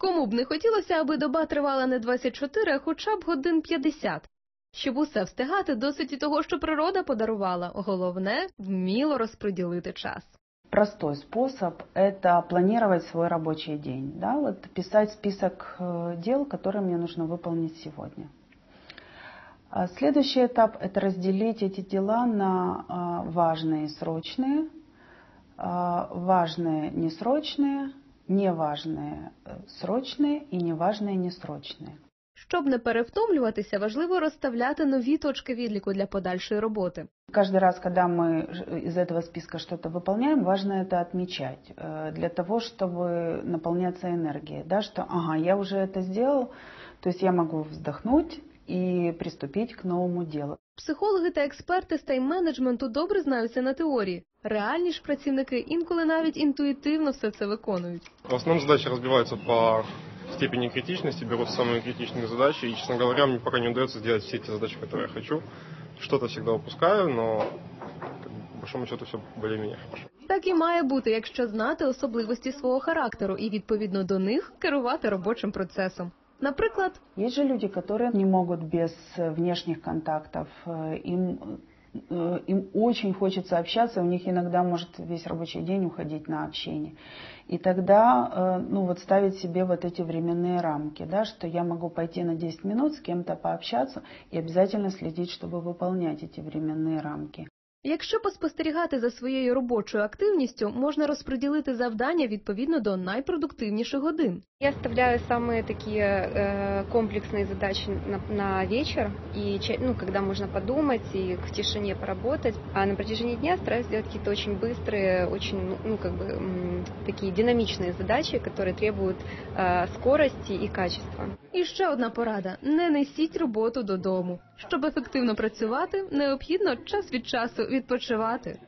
Кому б не хотілося, аби доба тривала не 24, а хоча б годин 50. Щоб усе встигати, досить і того, що природа подарувала. Головне вміло розподілити час. Простой способ – это планировать свой рабочий день. Да? Вот писать список э, дел, которые мне нужно выполнить сегодня. А Следующий этап – это разделить эти дела на а, важные и срочные, а, важные несрочные, неважные э, срочные и неважные несрочные. Щоб не перевтомлюватися, важливо розставляти нові точки відліку для подальшої роботи. Каждый раз, когда мы ж- из этого списка что-то выполняем, важно это отмечать э, для того, чтобы наполняться энергией, да, что, ага, я уже это сделал, то есть я могу вздохнуть и приступить к новому делу. Психологи та експерти з тайм-менеджменту добре знаються на теорії. Реальні ж працівники інколи навіть інтуїтивно все це виконують. В основном задачи разбиваются по степени критичности, берут самые критичные задачи, и, честно говоря, мне пока не удается сделать все эти задачи, которые я хочу. Что-то всегда упускаю, но как бы, по большому счету все более-менее хорошо. Так і має бути, якщо знати особливості свого характеру і відповідно до них керувати робочим процесом. Наприклад, Есть же люди, которые не могут без э, внешних контактов, э, им, э, им очень хочется общаться, у них иногда может весь рабочий день уходить на общение. И тогда ну, вот ставить себе вот эти временные рамки, да, что я могу пойти на 10 минут с кем-то пообщаться и обязательно следить, чтобы выполнять эти временные рамки. якщо поспостерігати за своєю робочою активністю, можна розподілити завдання відповідно до найпродуктивніших годин. Я оставляю самые такие э, комплексные задачи на, на вечер, и ча- ну, когда можно подумать и в тишине поработать. А на протяжении дня стараюсь сделать какие-то очень быстрые, очень, ну, ну, как бы м, такие динамичные задачи, которые требуют э, скорости и качества. І ще одна порада: не несіть роботу додому. Щоб ефективно працювати, необхідно час від часу відпочивати.